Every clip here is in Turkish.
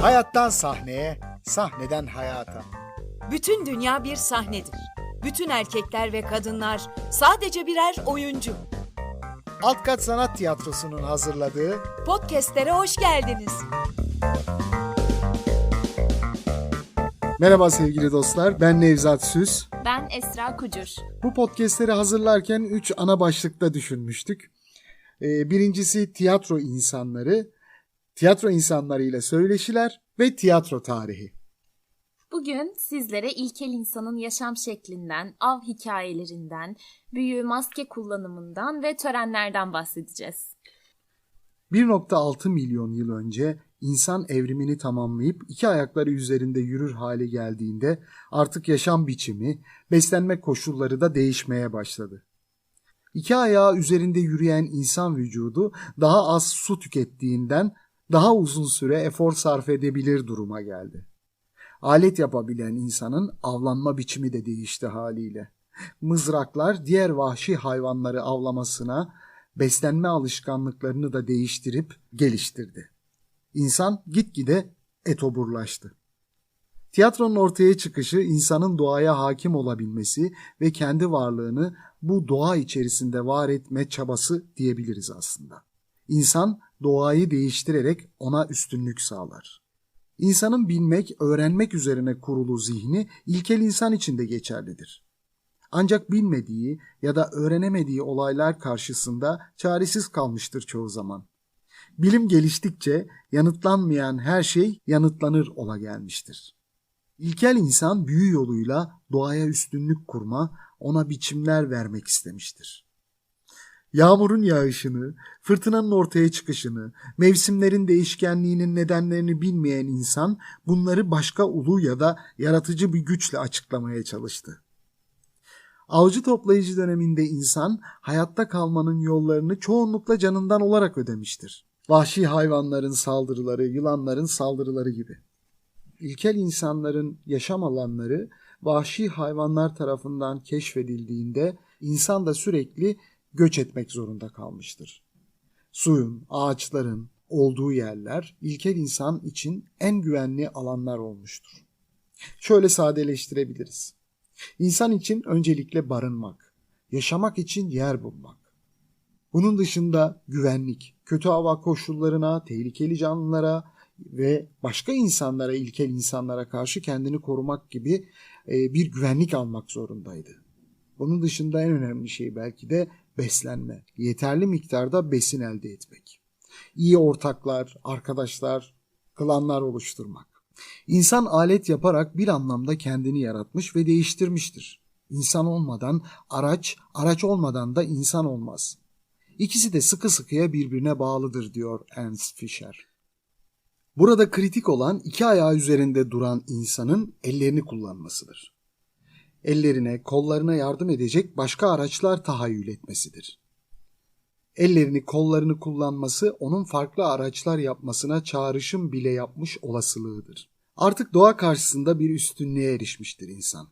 Hayattan sahneye, sahneden hayata. Bütün dünya bir sahnedir. Bütün erkekler ve kadınlar sadece birer oyuncu. Alt Kat Sanat Tiyatrosu'nun hazırladığı Podcast'lere hoş geldiniz. Merhaba sevgili dostlar, ben Nevzat Süs. Ben Esra Kucur. Bu podcastleri hazırlarken 3 ana başlıkta düşünmüştük. Ee, Birincisi tiyatro insanları, tiyatro insanlarıyla söyleşiler ve tiyatro tarihi. Bugün sizlere ilkel insanın yaşam şeklinden, av hikayelerinden, büyü, maske kullanımından ve törenlerden bahsedeceğiz. 1.6 milyon yıl önce insan evrimini tamamlayıp iki ayakları üzerinde yürür hale geldiğinde artık yaşam biçimi, beslenme koşulları da değişmeye başladı. İki ayağı üzerinde yürüyen insan vücudu daha az su tükettiğinden daha uzun süre efor sarf edebilir duruma geldi. Alet yapabilen insanın avlanma biçimi de değişti haliyle. Mızraklar diğer vahşi hayvanları avlamasına, beslenme alışkanlıklarını da değiştirip geliştirdi. İnsan gitgide etoburlaştı. Tiyatronun ortaya çıkışı insanın doğaya hakim olabilmesi ve kendi varlığını bu doğa içerisinde var etme çabası diyebiliriz aslında. İnsan doğayı değiştirerek ona üstünlük sağlar. İnsanın bilmek, öğrenmek üzerine kurulu zihni ilkel insan için de geçerlidir. Ancak bilmediği ya da öğrenemediği olaylar karşısında çaresiz kalmıştır çoğu zaman. Bilim geliştikçe yanıtlanmayan her şey yanıtlanır ola gelmiştir. İlkel insan büyü yoluyla doğaya üstünlük kurma, ona biçimler vermek istemiştir. Yağmurun yağışını, fırtınanın ortaya çıkışını, mevsimlerin değişkenliğinin nedenlerini bilmeyen insan bunları başka ulu ya da yaratıcı bir güçle açıklamaya çalıştı. Avcı toplayıcı döneminde insan hayatta kalmanın yollarını çoğunlukla canından olarak ödemiştir. Vahşi hayvanların saldırıları, yılanların saldırıları gibi. İlkel insanların yaşam alanları vahşi hayvanlar tarafından keşfedildiğinde insan da sürekli göç etmek zorunda kalmıştır. Suyun, ağaçların olduğu yerler ilkel insan için en güvenli alanlar olmuştur. Şöyle sadeleştirebiliriz. İnsan için öncelikle barınmak, yaşamak için yer bulmak. Bunun dışında güvenlik, kötü hava koşullarına, tehlikeli canlılara ve başka insanlara, ilkel insanlara karşı kendini korumak gibi e, bir güvenlik almak zorundaydı. Bunun dışında en önemli şey belki de beslenme. Yeterli miktarda besin elde etmek. İyi ortaklar, arkadaşlar, klanlar oluşturmak. İnsan alet yaparak bir anlamda kendini yaratmış ve değiştirmiştir. İnsan olmadan araç, araç olmadan da insan olmaz. İkisi de sıkı sıkıya birbirine bağlıdır diyor Ernst Fischer. Burada kritik olan iki ayağı üzerinde duran insanın ellerini kullanmasıdır. Ellerine, kollarına yardım edecek başka araçlar tahayyül etmesidir. Ellerini, kollarını kullanması onun farklı araçlar yapmasına çağrışım bile yapmış olasılığıdır. Artık doğa karşısında bir üstünlüğe erişmiştir insan.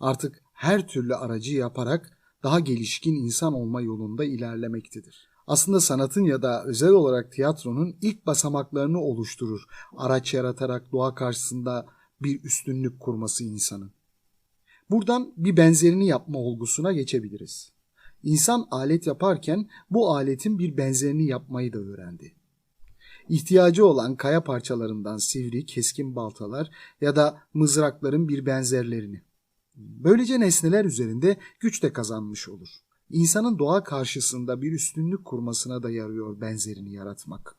Artık her türlü aracı yaparak daha gelişkin insan olma yolunda ilerlemektedir. Aslında sanatın ya da özel olarak tiyatronun ilk basamaklarını oluşturur araç yaratarak doğa karşısında bir üstünlük kurması insanın. Buradan bir benzerini yapma olgusuna geçebiliriz. İnsan alet yaparken bu aletin bir benzerini yapmayı da öğrendi. İhtiyacı olan kaya parçalarından sivri, keskin baltalar ya da mızrakların bir benzerlerini. Böylece nesneler üzerinde güç de kazanmış olur. İnsanın doğa karşısında bir üstünlük kurmasına da yarıyor benzerini yaratmak.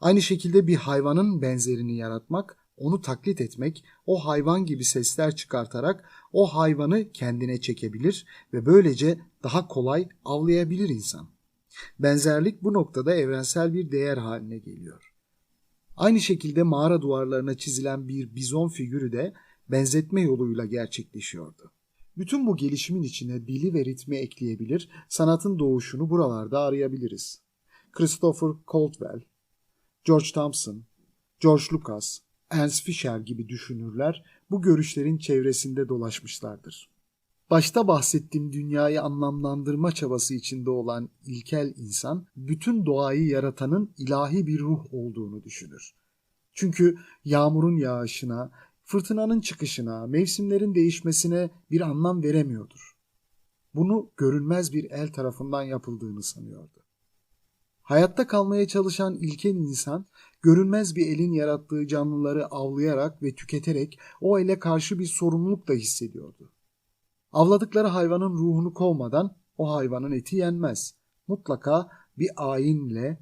Aynı şekilde bir hayvanın benzerini yaratmak, onu taklit etmek, o hayvan gibi sesler çıkartarak o hayvanı kendine çekebilir ve böylece daha kolay avlayabilir insan. Benzerlik bu noktada evrensel bir değer haline geliyor. Aynı şekilde mağara duvarlarına çizilen bir bizon figürü de benzetme yoluyla gerçekleşiyordu. Bütün bu gelişimin içine dili ve ritmi ekleyebilir, sanatın doğuşunu buralarda arayabiliriz. Christopher Caldwell, George Thompson, George Lucas, Ernst Fischer gibi düşünürler bu görüşlerin çevresinde dolaşmışlardır. Başta bahsettiğim dünyayı anlamlandırma çabası içinde olan ilkel insan, bütün doğayı yaratanın ilahi bir ruh olduğunu düşünür. Çünkü yağmurun yağışına, fırtınanın çıkışına, mevsimlerin değişmesine bir anlam veremiyordur. Bunu görünmez bir el tarafından yapıldığını sanıyordu. Hayatta kalmaya çalışan ilkel insan, görünmez bir elin yarattığı canlıları avlayarak ve tüketerek o ele karşı bir sorumluluk da hissediyordu. Avladıkları hayvanın ruhunu kovmadan o hayvanın eti yenmez. Mutlaka bir ayinle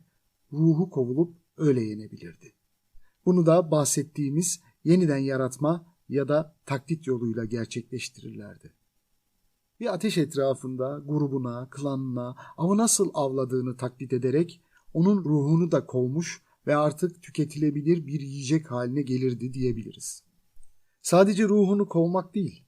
ruhu kovulup öyle yenebilirdi. Bunu da bahsettiğimiz yeniden yaratma ya da taklit yoluyla gerçekleştirirlerdi. Bir ateş etrafında grubuna, klanına, avı nasıl avladığını taklit ederek onun ruhunu da kovmuş ve artık tüketilebilir bir yiyecek haline gelirdi diyebiliriz. Sadece ruhunu kovmak değil,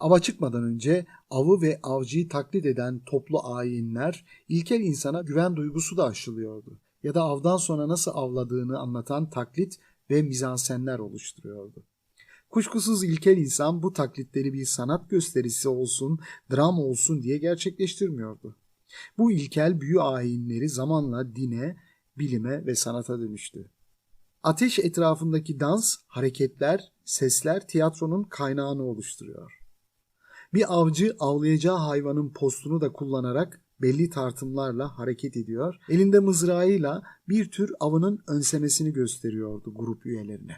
Ava çıkmadan önce avı ve avcıyı taklit eden toplu ayinler ilkel insana güven duygusu da aşılıyordu. Ya da avdan sonra nasıl avladığını anlatan taklit ve mizansenler oluşturuyordu. Kuşkusuz ilkel insan bu taklitleri bir sanat gösterisi olsun, dram olsun diye gerçekleştirmiyordu. Bu ilkel büyü ayinleri zamanla dine, bilime ve sanata dönüştü. Ateş etrafındaki dans, hareketler, sesler tiyatronun kaynağını oluşturuyor. Bir avcı avlayacağı hayvanın postunu da kullanarak belli tartımlarla hareket ediyor. Elinde mızrağıyla bir tür avının önsemesini gösteriyordu grup üyelerine.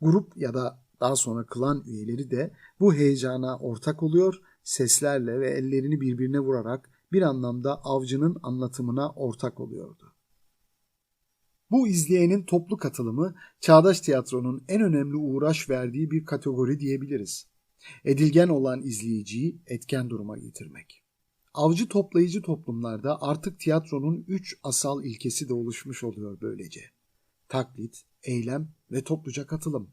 Grup ya da daha sonra klan üyeleri de bu heyecana ortak oluyor, seslerle ve ellerini birbirine vurarak bir anlamda avcının anlatımına ortak oluyordu. Bu izleyenin toplu katılımı çağdaş tiyatronun en önemli uğraş verdiği bir kategori diyebiliriz edilgen olan izleyiciyi etken duruma getirmek. Avcı toplayıcı toplumlarda artık tiyatronun üç asal ilkesi de oluşmuş oluyor böylece. Taklit, eylem ve topluca katılım.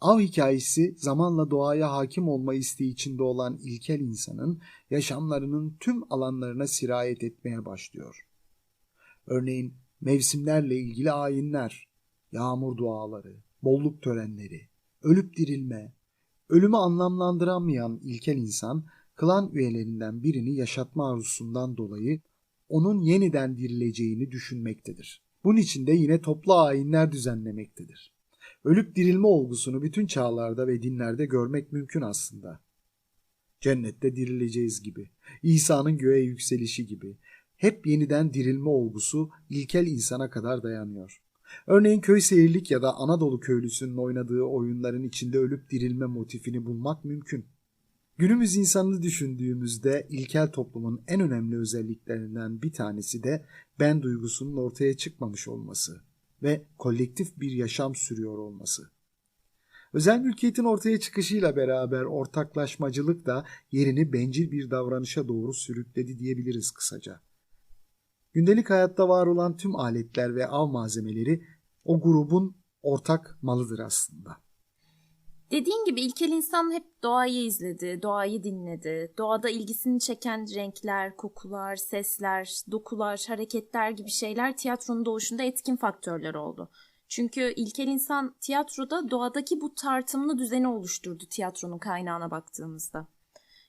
Av hikayesi zamanla doğaya hakim olma isteği içinde olan ilkel insanın yaşamlarının tüm alanlarına sirayet etmeye başlıyor. Örneğin mevsimlerle ilgili ayinler, yağmur duaları, bolluk törenleri, ölüp dirilme, Ölümü anlamlandıramayan ilkel insan, klan üyelerinden birini yaşatma arzusundan dolayı onun yeniden dirileceğini düşünmektedir. Bunun için de yine toplu ayinler düzenlemektedir. Ölüp dirilme olgusunu bütün çağlarda ve dinlerde görmek mümkün aslında. Cennette dirileceğiz gibi, İsa'nın göğe yükselişi gibi, hep yeniden dirilme olgusu ilkel insana kadar dayanıyor. Örneğin köy seyirlik ya da Anadolu köylüsünün oynadığı oyunların içinde ölüp dirilme motifini bulmak mümkün. Günümüz insanını düşündüğümüzde ilkel toplumun en önemli özelliklerinden bir tanesi de ben duygusunun ortaya çıkmamış olması ve kolektif bir yaşam sürüyor olması. Özel mülkiyetin ortaya çıkışıyla beraber ortaklaşmacılık da yerini bencil bir davranışa doğru sürükledi diyebiliriz kısaca. Gündelik hayatta var olan tüm aletler ve av malzemeleri o grubun ortak malıdır aslında. Dediğin gibi ilkel insan hep doğayı izledi, doğayı dinledi. Doğada ilgisini çeken renkler, kokular, sesler, dokular, hareketler gibi şeyler tiyatronun doğuşunda etkin faktörler oldu. Çünkü ilkel insan tiyatroda doğadaki bu tartımlı düzeni oluşturdu tiyatronun kaynağına baktığımızda.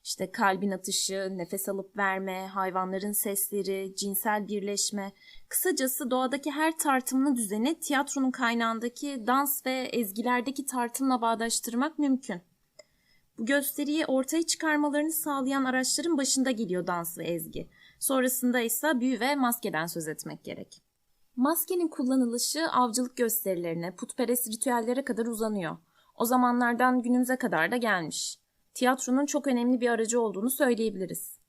İşte kalbin atışı, nefes alıp verme, hayvanların sesleri, cinsel birleşme, kısacası doğadaki her tartımlı düzeni tiyatronun kaynağındaki dans ve ezgilerdeki tartımla bağdaştırmak mümkün. Bu gösteriyi ortaya çıkarmalarını sağlayan araçların başında geliyor dans ve ezgi. Sonrasında ise büyü ve maskeden söz etmek gerek. Maskenin kullanılışı avcılık gösterilerine, putperest ritüellere kadar uzanıyor. O zamanlardan günümüze kadar da gelmiş tiyatronun çok önemli bir aracı olduğunu söyleyebiliriz.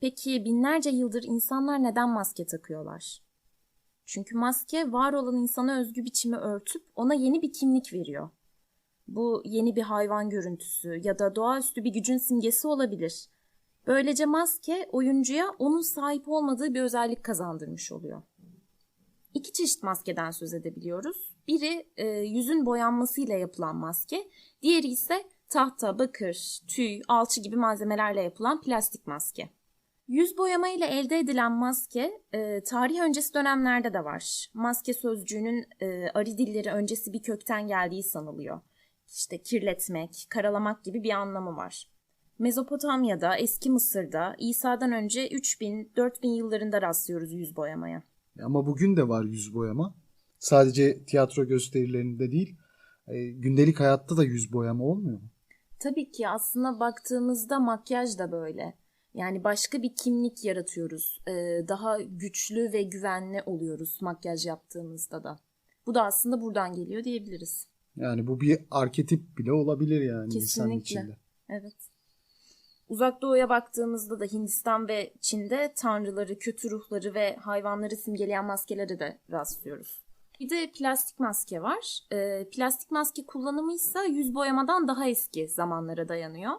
Peki binlerce yıldır insanlar neden maske takıyorlar? Çünkü maske var olan insana özgü biçimi örtüp ona yeni bir kimlik veriyor. Bu yeni bir hayvan görüntüsü ya da doğaüstü bir gücün simgesi olabilir. Böylece maske oyuncuya onun sahip olmadığı bir özellik kazandırmış oluyor. İki çeşit maskeden söz edebiliyoruz. Biri e, yüzün boyanmasıyla yapılan maske, diğeri ise tahta, bakır, tüy, alçı gibi malzemelerle yapılan plastik maske. Yüz boyama ile elde edilen maske e, tarih öncesi dönemlerde de var. Maske sözcüğünün e, ari dilleri öncesi bir kökten geldiği sanılıyor. İşte kirletmek, karalamak gibi bir anlamı var. Mezopotamya'da, eski Mısır'da İsa'dan önce 3000-4000 yıllarında rastlıyoruz yüz boyamaya. Ama bugün de var yüz boyama. Sadece tiyatro gösterilerinde değil, e, gündelik hayatta da yüz boyama olmuyor mu? Tabii ki aslında baktığımızda makyaj da böyle. Yani başka bir kimlik yaratıyoruz. Ee, daha güçlü ve güvenli oluyoruz makyaj yaptığımızda da. Bu da aslında buradan geliyor diyebiliriz. Yani bu bir arketip bile olabilir yani insanın Kesinlikle. içinde. Evet. Uzak Doğu'ya baktığımızda da Hindistan ve Çin'de tanrıları, kötü ruhları ve hayvanları simgeleyen maskelere de rastlıyoruz. Bir de plastik maske var. Ee, plastik maske kullanımı ise yüz boyamadan daha eski zamanlara dayanıyor.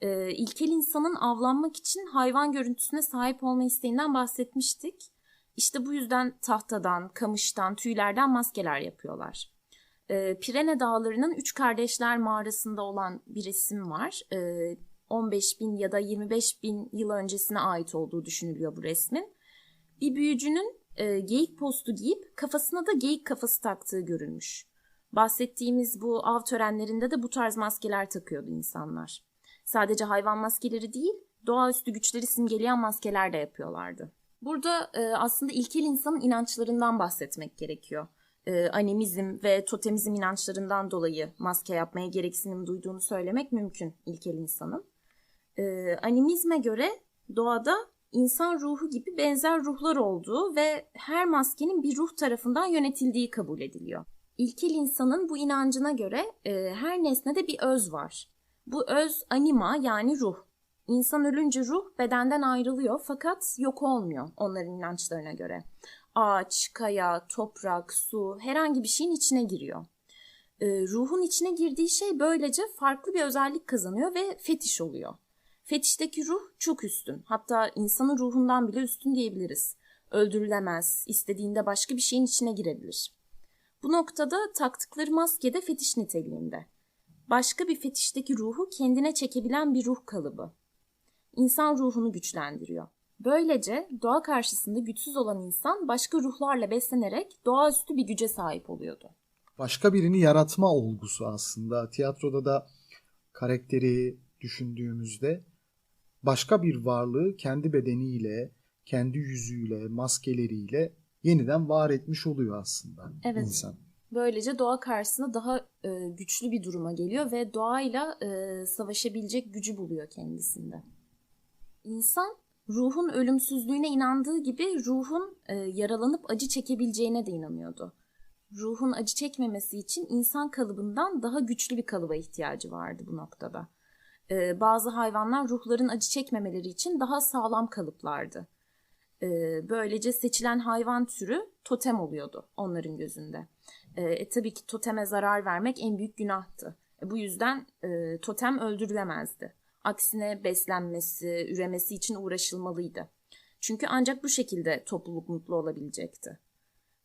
Ee, ilkel insanın avlanmak için hayvan görüntüsüne sahip olma isteğinden bahsetmiştik. İşte bu yüzden tahtadan, kamıştan, tüylerden maskeler yapıyorlar. Ee, Pirene Dağları'nın Üç Kardeşler Mağarası'nda olan bir resim var. Ee, 15 bin ya da 25 bin yıl öncesine ait olduğu düşünülüyor bu resmin. Bir büyücünün e, geyik postu giyip kafasına da geyik kafası taktığı görülmüş. Bahsettiğimiz bu av törenlerinde de bu tarz maskeler takıyordu insanlar. Sadece hayvan maskeleri değil, doğaüstü güçleri simgeleyen maskeler de yapıyorlardı. Burada e, aslında ilkel insanın inançlarından bahsetmek gerekiyor. E, animizm ve totemizm inançlarından dolayı maske yapmaya gereksinim duyduğunu söylemek mümkün ilkel insanın. E, animizme göre doğada insan ruhu gibi benzer ruhlar olduğu ve her maskenin bir ruh tarafından yönetildiği kabul ediliyor. İlkel insanın bu inancına göre e, her nesnede bir öz var. Bu öz anima yani ruh. İnsan ölünce ruh bedenden ayrılıyor fakat yok olmuyor onların inançlarına göre. Ağaç, kaya, toprak, su herhangi bir şeyin içine giriyor. E, ruhun içine girdiği şey böylece farklı bir özellik kazanıyor ve fetiş oluyor. Fetişteki ruh çok üstün. Hatta insanın ruhundan bile üstün diyebiliriz. Öldürülemez, istediğinde başka bir şeyin içine girebilir. Bu noktada taktıkları maske de fetiş niteliğinde. Başka bir fetişteki ruhu kendine çekebilen bir ruh kalıbı. İnsan ruhunu güçlendiriyor. Böylece doğa karşısında güçsüz olan insan başka ruhlarla beslenerek doğaüstü bir güce sahip oluyordu. Başka birini yaratma olgusu aslında. Tiyatroda da karakteri düşündüğümüzde başka bir varlığı kendi bedeniyle, kendi yüzüyle, maskeleriyle yeniden var etmiş oluyor aslında Evet. insan. Böylece doğa karşısında daha e, güçlü bir duruma geliyor ve doğayla e, savaşabilecek gücü buluyor kendisinde. İnsan ruhun ölümsüzlüğüne inandığı gibi ruhun e, yaralanıp acı çekebileceğine de inanıyordu. Ruhun acı çekmemesi için insan kalıbından daha güçlü bir kalıba ihtiyacı vardı bu noktada. E, bazı hayvanlar ruhların acı çekmemeleri için daha sağlam kalıplardı. E, böylece seçilen hayvan türü totem oluyordu onların gözünde. E, e, tabii ki toteme zarar vermek en büyük günahtı. E, bu yüzden e, totem öldürülemezdi. Aksine beslenmesi, üremesi için uğraşılmalıydı. Çünkü ancak bu şekilde topluluk mutlu olabilecekti.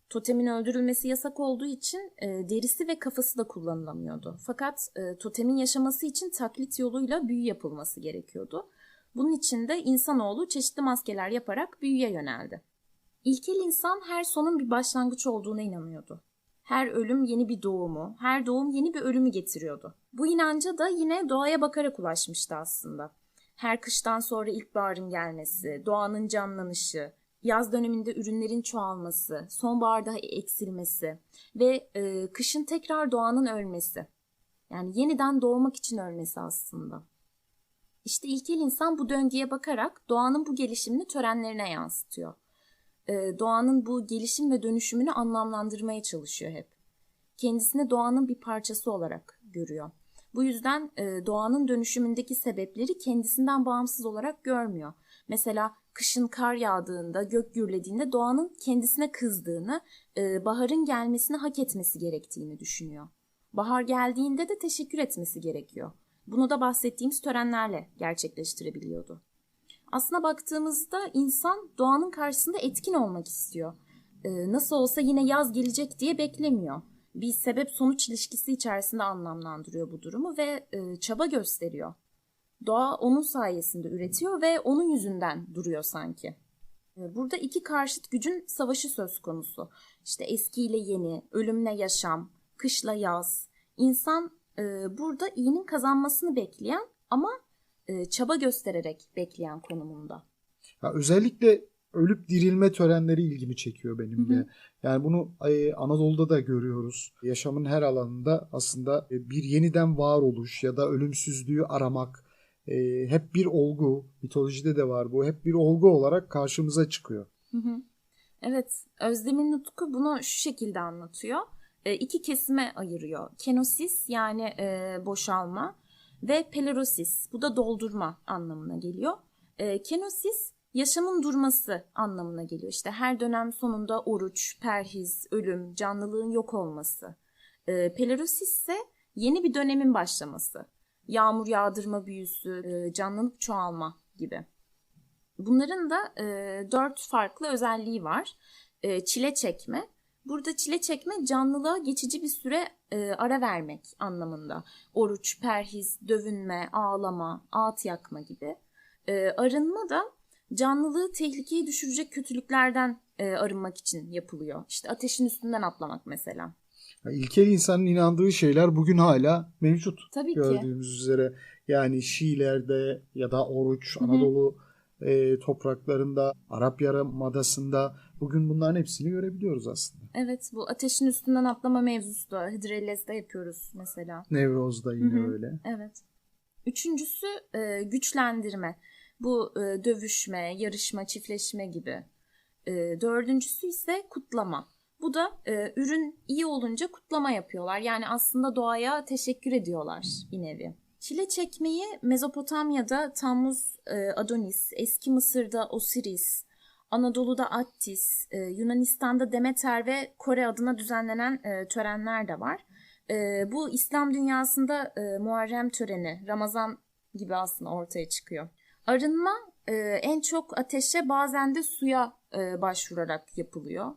Totemin öldürülmesi yasak olduğu için e, derisi ve kafası da kullanılamıyordu. Fakat e, totemin yaşaması için taklit yoluyla büyü yapılması gerekiyordu. Bunun için de insanoğlu çeşitli maskeler yaparak büyüye yöneldi. İlkel insan her sonun bir başlangıç olduğuna inanıyordu. Her ölüm yeni bir doğumu, her doğum yeni bir ölümü getiriyordu. Bu inanca da yine doğaya bakarak ulaşmıştı aslında. Her kıştan sonra ilkbaharın gelmesi, doğanın canlanışı, yaz döneminde ürünlerin çoğalması, sonbaharda eksilmesi ve e, kışın tekrar doğanın ölmesi. Yani yeniden doğmak için ölmesi aslında. İşte ilkel insan bu döngüye bakarak doğanın bu gelişimini törenlerine yansıtıyor. Ee, doğanın bu gelişim ve dönüşümünü anlamlandırmaya çalışıyor hep. Kendisini doğanın bir parçası olarak görüyor. Bu yüzden e, doğanın dönüşümündeki sebepleri kendisinden bağımsız olarak görmüyor. Mesela kışın kar yağdığında, gök gürlediğinde doğanın kendisine kızdığını, e, baharın gelmesini hak etmesi gerektiğini düşünüyor. Bahar geldiğinde de teşekkür etmesi gerekiyor. Bunu da bahsettiğimiz törenlerle gerçekleştirebiliyordu. Aslına baktığımızda insan doğanın karşısında etkin olmak istiyor. Ee, nasıl olsa yine yaz gelecek diye beklemiyor. Bir sebep sonuç ilişkisi içerisinde anlamlandırıyor bu durumu ve e, çaba gösteriyor. Doğa onun sayesinde üretiyor ve onun yüzünden duruyor sanki. Ee, Burada iki karşıt gücün savaşı söz konusu. İşte eskiyle yeni, ölümle yaşam, kışla yaz. İnsan e, burada iyinin kazanmasını bekleyen ama e, çaba göstererek bekleyen konumunda. Ya özellikle ölüp dirilme törenleri ilgimi çekiyor benim de. Hı hı. Yani bunu Anadolu'da da görüyoruz. Yaşamın her alanında aslında e, bir yeniden varoluş ya da ölümsüzlüğü aramak e, hep bir olgu, mitolojide de var bu, hep bir olgu olarak karşımıza çıkıyor. Evet, Özdemir Nutku bunu şu şekilde anlatıyor. E, iki kesime ayırıyor. Kenosis yani e, boşalma ve pelerosis bu da doldurma anlamına geliyor. E, kenosis yaşamın durması anlamına geliyor. İşte her dönem sonunda oruç, perhiz, ölüm, canlılığın yok olması. E, pelerosis ise yeni bir dönemin başlaması. Yağmur yağdırma büyüsü, e, canlılık çoğalma gibi. Bunların da e, dört farklı özelliği var. E, çile çekme. Burada çile çekme canlılığa geçici bir süre e, ara vermek anlamında. Oruç, perhiz, dövünme, ağlama, ağıt yakma gibi. Arınma da canlılığı tehlikeye düşürecek kötülüklerden arınmak için yapılıyor. İşte ateşin üstünden atlamak mesela. İlkel insanın inandığı şeyler bugün hala mevcut. Tabii ki. Gördüğümüz üzere yani Şiiler'de ya da Oruç. Anadolu e, topraklarında, Arap Yarımadası'nda bugün bunların hepsini görebiliyoruz aslında. Evet bu ateşin üstünden atlama mevzusu da Hıdrellez'de yapıyoruz mesela. Nevroz'da yine Hı hı. öyle. Evet. Üçüncüsü e, güçlendirme. Bu e, dövüşme, yarışma, çiftleşme gibi. E, dördüncüsü ise kutlama. Bu da e, ürün iyi olunca kutlama yapıyorlar. Yani aslında doğaya teşekkür ediyorlar bir nevi. Çile çekmeyi Mezopotamya'da Tammuz, e, Adonis, eski Mısır'da Osiris, Anadolu'da Attis, e, Yunanistan'da Demeter ve Kore adına düzenlenen e, törenler de var. E, bu İslam dünyasında e, Muharrem töreni, Ramazan gibi aslında ortaya çıkıyor. Arınma e, en çok ateşe bazen de suya e, başvurarak yapılıyor.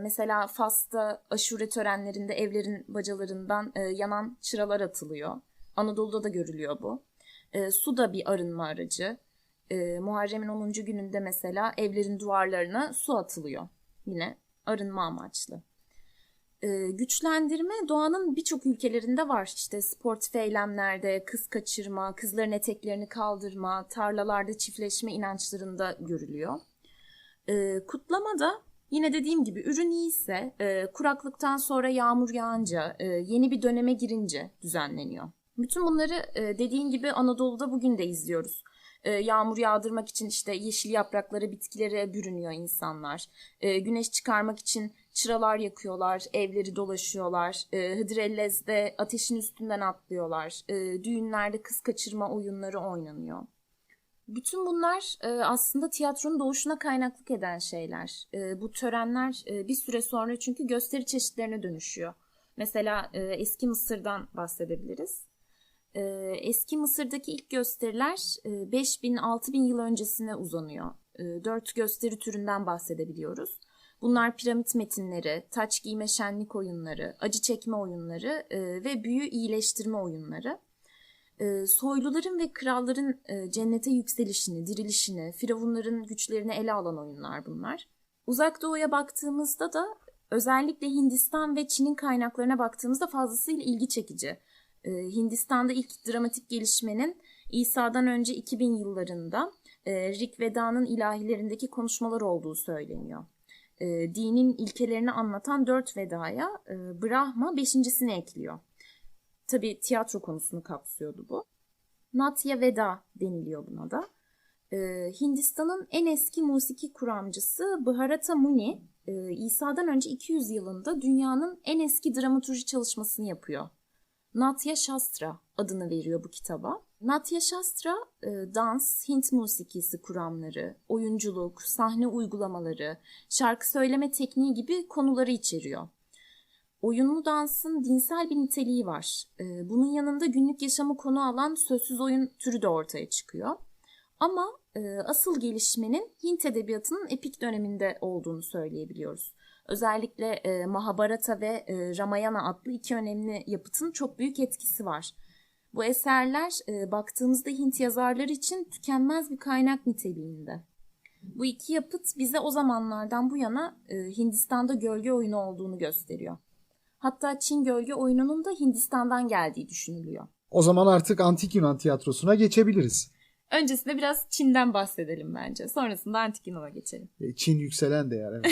Mesela Fas'ta aşure törenlerinde evlerin bacalarından yanan çıralar atılıyor. Anadolu'da da görülüyor bu. Su da bir arınma aracı. E, Muharrem'in 10. gününde mesela evlerin duvarlarına su atılıyor. Yine arınma amaçlı. Güçlendirme doğanın birçok ülkelerinde var. İşte sportif eylemlerde kız kaçırma, kızların eteklerini kaldırma, tarlalarda çiftleşme inançlarında görülüyor. Kutlama da yine dediğim gibi ürün iyiyse e, kuraklıktan sonra yağmur yağınca, e, yeni bir döneme girince düzenleniyor. Bütün bunları e, dediğin gibi Anadolu'da bugün de izliyoruz. E, yağmur yağdırmak için işte yeşil yaprakları bitkilere bürünüyor insanlar. E, güneş çıkarmak için çıralar yakıyorlar, evleri dolaşıyorlar. E, Hıdrellez'de ateşin üstünden atlıyorlar. E, düğünlerde kız kaçırma oyunları oynanıyor. Bütün bunlar e, aslında tiyatronun doğuşuna kaynaklık eden şeyler. E, bu törenler e, bir süre sonra çünkü gösteri çeşitlerine dönüşüyor. Mesela eski Mısır'dan bahsedebiliriz. Eski Mısır'daki ilk gösteriler e, 5000-6000 yıl öncesine uzanıyor. Dört gösteri türünden bahsedebiliyoruz. Bunlar piramit metinleri, taç giyme şenlik oyunları, acı çekme oyunları ve büyü iyileştirme oyunları. E, soyluların ve kralların e, cennete yükselişini, dirilişini, firavunların güçlerini ele alan oyunlar bunlar. Uzak Doğu'ya baktığımızda da özellikle Hindistan ve Çin'in kaynaklarına baktığımızda fazlasıyla ilgi çekici. E, Hindistan'da ilk dramatik gelişmenin İsa'dan önce 2000 yıllarında e, Rig Veda'nın ilahilerindeki konuşmalar olduğu söyleniyor. E, dinin ilkelerini anlatan dört vedaya e, Brahma beşincisini ekliyor. Tabi tiyatro konusunu kapsıyordu bu. Natya Veda deniliyor buna da. Ee, Hindistan'ın en eski musiki kuramcısı Bharata Muni, e, İsa'dan önce 200 yılında dünyanın en eski dramaturji çalışmasını yapıyor. Natya Shastra adını veriyor bu kitaba. Natya Shastra, e, dans, Hint musikisi kuramları, oyunculuk, sahne uygulamaları, şarkı söyleme tekniği gibi konuları içeriyor. Oyunlu dansın dinsel bir niteliği var. Ee, bunun yanında günlük yaşamı konu alan sözsüz oyun türü de ortaya çıkıyor. Ama e, asıl gelişmenin Hint edebiyatının epik döneminde olduğunu söyleyebiliyoruz. Özellikle e, Mahabharata ve e, Ramayana adlı iki önemli yapıtın çok büyük etkisi var. Bu eserler baktığımızda Hint yazarları için tükenmez bir kaynak niteliğinde. Bu iki yapıt bize o zamanlardan bu yana Hindistan'da gölge oyunu olduğunu gösteriyor. Hatta Çin gölge oyununun da Hindistan'dan geldiği düşünülüyor. O zaman artık antik Yunan tiyatrosuna geçebiliriz. Öncesinde biraz Çin'den bahsedelim bence. Sonrasında Antik Yunan'a geçelim. E, Çin yükselen değer. Evet.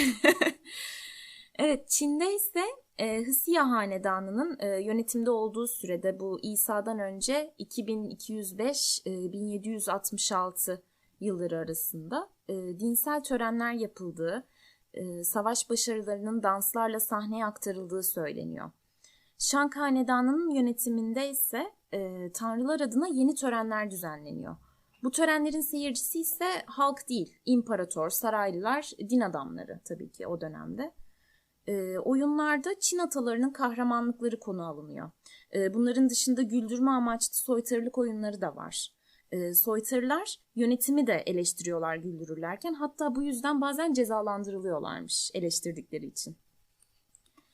Evet Çin'de ise e, Hısıya Hanedanı'nın e, yönetimde olduğu sürede bu İsa'dan önce 2205-1766 yılları arasında e, dinsel törenler yapıldığı, e, savaş başarılarının danslarla sahneye aktarıldığı söyleniyor. Şank Hanedanı'nın yönetiminde ise e, tanrılar adına yeni törenler düzenleniyor. Bu törenlerin seyircisi ise halk değil, imparator, saraylılar, din adamları tabii ki o dönemde. E, oyunlarda Çin atalarının kahramanlıkları konu alınıyor. E, bunların dışında güldürme amaçlı soytarılık oyunları da var. E, soytarılar yönetimi de eleştiriyorlar güldürürlerken hatta bu yüzden bazen cezalandırılıyorlarmış eleştirdikleri için.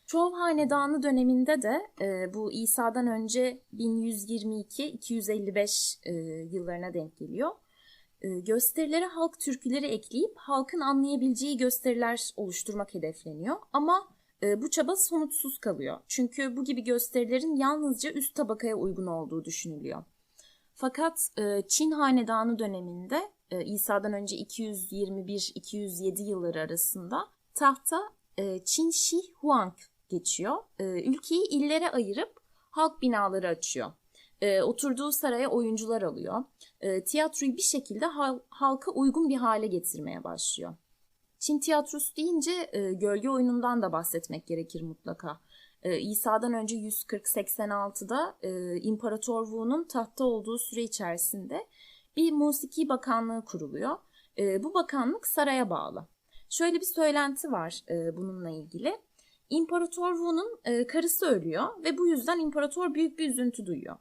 Çov Hanedanı döneminde de e, bu İsa'dan önce 1122-255 e, yıllarına denk geliyor. E, gösterilere halk türküleri ekleyip halkın anlayabileceği gösteriler oluşturmak hedefleniyor. Ama e, bu çaba sonuçsuz kalıyor. Çünkü bu gibi gösterilerin yalnızca üst tabakaya uygun olduğu düşünülüyor. Fakat e, Çin Hanedanı döneminde e, İsa'dan önce 221-207 yılları arasında tahta e, Çin Shi Huang geçiyor. E, ülkeyi illere ayırıp halk binaları açıyor. E, oturduğu saraya oyuncular alıyor. E, tiyatroyu bir şekilde hal- halka uygun bir hale getirmeye başlıyor. Çin tiyatrosu deyince e, gölge oyunundan da bahsetmek gerekir mutlaka. E, İsa'dan önce 140-86'da e, İmparator Wu'nun tahtta olduğu süre içerisinde bir musiki bakanlığı kuruluyor. E, bu bakanlık saraya bağlı. Şöyle bir söylenti var e, bununla ilgili. İmparator Wu'nun karısı ölüyor ve bu yüzden imparator büyük bir üzüntü duyuyor.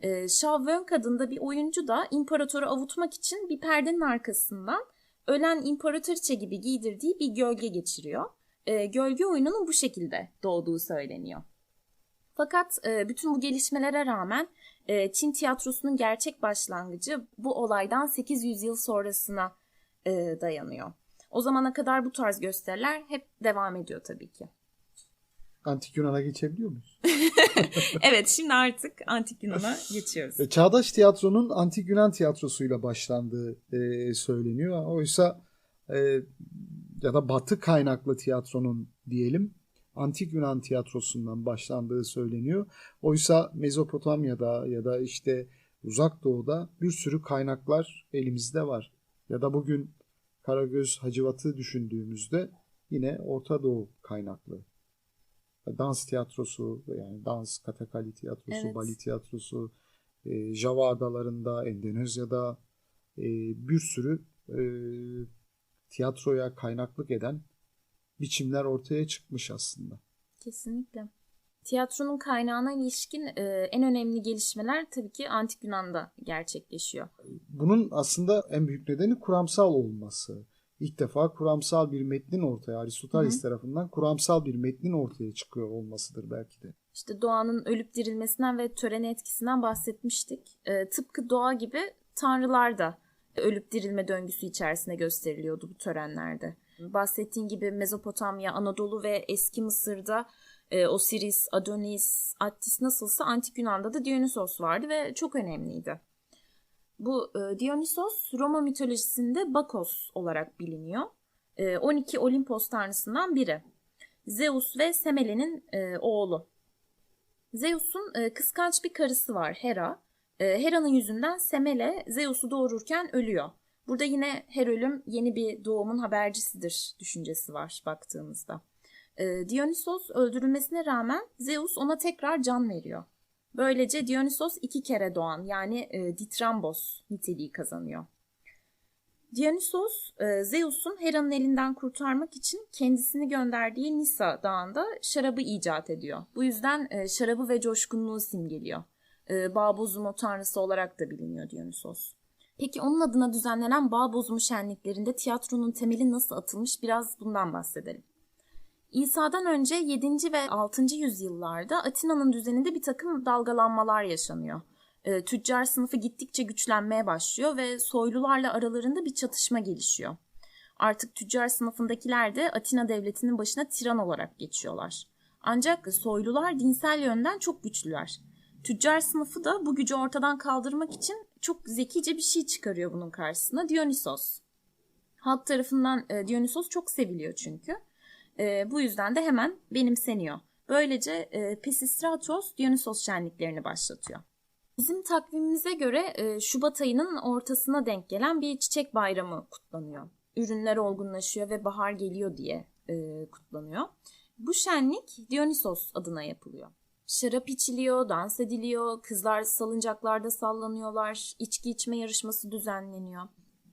E, Shao Wen adında bir oyuncu da imparatoru avutmak için bir perdenin arkasından ölen imparatoriçe gibi giydirdiği bir gölge geçiriyor. E, gölge oyununun bu şekilde doğduğu söyleniyor. Fakat e, bütün bu gelişmelere rağmen e, Çin tiyatrosunun gerçek başlangıcı bu olaydan 800 yıl sonrasına e, dayanıyor. O zamana kadar bu tarz gösteriler hep devam ediyor tabii ki. Antik Yunan'a geçebiliyor muyuz? evet şimdi artık Antik Yunan'a geçiyoruz. E, Çağdaş tiyatronun Antik Yunan tiyatrosuyla başlandığı e, söyleniyor. Oysa e, ya da Batı kaynaklı tiyatronun diyelim Antik Yunan tiyatrosundan başlandığı söyleniyor. Oysa Mezopotamya'da ya da işte Uzak Doğu'da bir sürü kaynaklar elimizde var. Ya da bugün Karagöz Hacivat'ı düşündüğümüzde yine Orta Doğu kaynaklı. Dans tiyatrosu yani dans, katakali tiyatrosu, Evet. bali tiyatrosu, e, Java adalarında, Endonezya'da e, bir sürü e, tiyatroya kaynaklık eden biçimler ortaya çıkmış aslında. Kesinlikle. Tiyatronun kaynağına ilişkin e, en önemli gelişmeler tabii ki Antik Yunan'da gerçekleşiyor. Bunun aslında en büyük nedeni kuramsal olması. İlk defa kuramsal bir metnin ortaya, Aristoteles tarafından kuramsal bir metnin ortaya çıkıyor olmasıdır belki de. İşte doğanın ölüp dirilmesinden ve töreni etkisinden bahsetmiştik. E, tıpkı doğa gibi tanrılar da ölüp dirilme döngüsü içerisinde gösteriliyordu bu törenlerde. Bahsettiğin gibi Mezopotamya, Anadolu ve eski Mısır'da e, Osiris, Adonis, Attis nasılsa Antik Yunan'da da Dionysos vardı ve çok önemliydi. Bu e, Dionysos Roma mitolojisinde Bakos olarak biliniyor. E, 12 Olimpos tanrısından biri. Zeus ve Semele'nin e, oğlu. Zeus'un e, kıskanç bir karısı var Hera. E, Hera'nın yüzünden Semele Zeus'u doğururken ölüyor. Burada yine her ölüm yeni bir doğumun habercisidir düşüncesi var baktığımızda. E, Dionysos öldürülmesine rağmen Zeus ona tekrar can veriyor. Böylece Dionysos iki kere doğan yani e, Ditrambos niteliği kazanıyor. Dionysos, e, Zeus'un Hera'nın elinden kurtarmak için kendisini gönderdiği Nisa dağında şarabı icat ediyor. Bu yüzden e, şarabı ve coşkunluğu simgeliyor. E, bağ bozumu tanrısı olarak da biliniyor Dionysos. Peki onun adına düzenlenen bağ bozumu şenliklerinde tiyatronun temeli nasıl atılmış biraz bundan bahsedelim. İsa'dan önce 7. ve 6. yüzyıllarda Atina'nın düzeninde bir takım dalgalanmalar yaşanıyor. E, tüccar sınıfı gittikçe güçlenmeye başlıyor ve soylularla aralarında bir çatışma gelişiyor. Artık tüccar sınıfındakiler de Atina devletinin başına tiran olarak geçiyorlar. Ancak soylular dinsel yönden çok güçlüler. Tüccar sınıfı da bu gücü ortadan kaldırmak için çok zekice bir şey çıkarıyor bunun karşısına. Dionysos. Halk tarafından e, Dionysos çok seviliyor çünkü. E, bu yüzden de hemen benimseniyor. Böylece e, Pisistratos Dionysos şenliklerini başlatıyor. Bizim takvimimize göre e, Şubat ayının ortasına denk gelen bir çiçek bayramı kutlanıyor. Ürünler olgunlaşıyor ve bahar geliyor diye kutlanıyor. Bu şenlik Dionysos adına yapılıyor. Şarap içiliyor, dans ediliyor, kızlar salıncaklarda sallanıyorlar, içki içme yarışması düzenleniyor.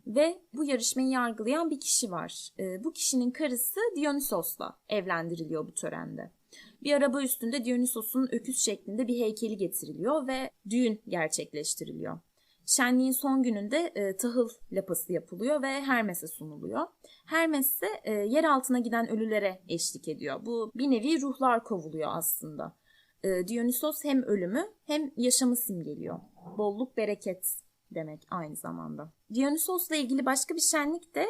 Ve bu yarışmayı yargılayan bir kişi var. E, bu kişinin karısı Dionysos'la evlendiriliyor bu törende. Bir araba üstünde Dionysos'un öküz şeklinde bir heykeli getiriliyor ve düğün gerçekleştiriliyor. Şenliğin son gününde e, tahıl lapası yapılıyor ve Hermes'e sunuluyor. Hermes ise e, yer altına giden ölülere eşlik ediyor. Bu bir nevi ruhlar kovuluyor aslında. E, Dionysos hem ölümü hem yaşamı simgeliyor. Bolluk bereket demek aynı zamanda. Dionysos'la ilgili başka bir şenlik de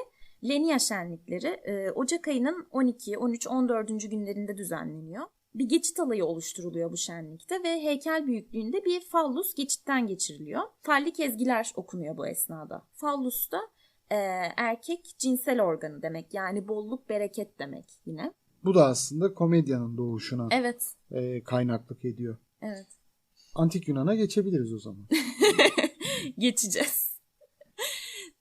Lenia şenlikleri e, Ocak ayının 12, 13, 14. günlerinde düzenleniyor. Bir geçit alayı oluşturuluyor bu şenlikte ve heykel büyüklüğünde bir fallus geçitten geçiriliyor. Fallik ezgiler okunuyor bu esnada. Fallus da e, erkek cinsel organı demek yani bolluk bereket demek yine. Bu da aslında komedyanın doğuşuna Evet, e, kaynaklık ediyor. evet. Antik Yunan'a geçebiliriz o zaman. Geçeceğiz.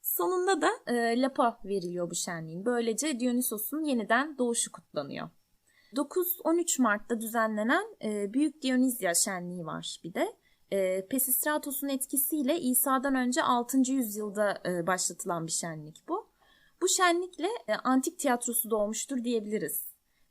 Sonunda da e, lapa veriliyor bu şenliğin. Böylece Dionysos'un yeniden doğuşu kutlanıyor. 9-13 Mart'ta düzenlenen e, Büyük Dionizya şenliği var bir de. E, Pesistratos'un etkisiyle İsa'dan önce 6. yüzyılda e, başlatılan bir şenlik bu. Bu şenlikle e, antik tiyatrosu doğmuştur diyebiliriz.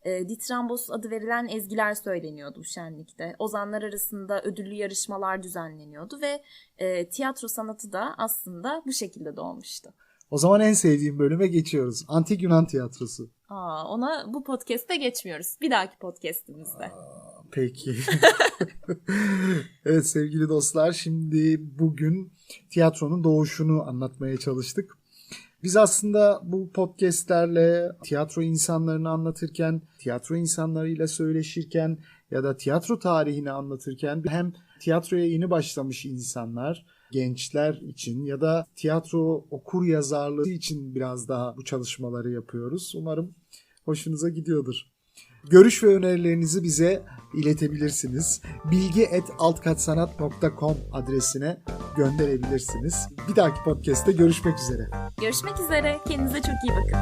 E, Ditrambos adı verilen ezgiler söyleniyordu şenlikte. Ozanlar arasında ödüllü yarışmalar düzenleniyordu ve e, tiyatro sanatı da aslında bu şekilde doğmuştu. O zaman en sevdiğim bölüme geçiyoruz. Antik Yunan tiyatrosu. Aa, ona bu podcast'te geçmiyoruz. Bir dahaki podcast'imizde. Peki. evet sevgili dostlar şimdi bugün tiyatronun doğuşunu anlatmaya çalıştık. Biz aslında bu podcastlerle tiyatro insanlarını anlatırken, tiyatro insanlarıyla söyleşirken ya da tiyatro tarihini anlatırken hem tiyatroya yeni başlamış insanlar, gençler için ya da tiyatro okur yazarlığı için biraz daha bu çalışmaları yapıyoruz. Umarım hoşunuza gidiyordur. Görüş ve önerilerinizi bize iletebilirsiniz. bilgi.altkatsanat.com adresine gönderebilirsiniz. Bir dahaki podcast'te görüşmek üzere. Görüşmek üzere. Kendinize çok iyi bakın.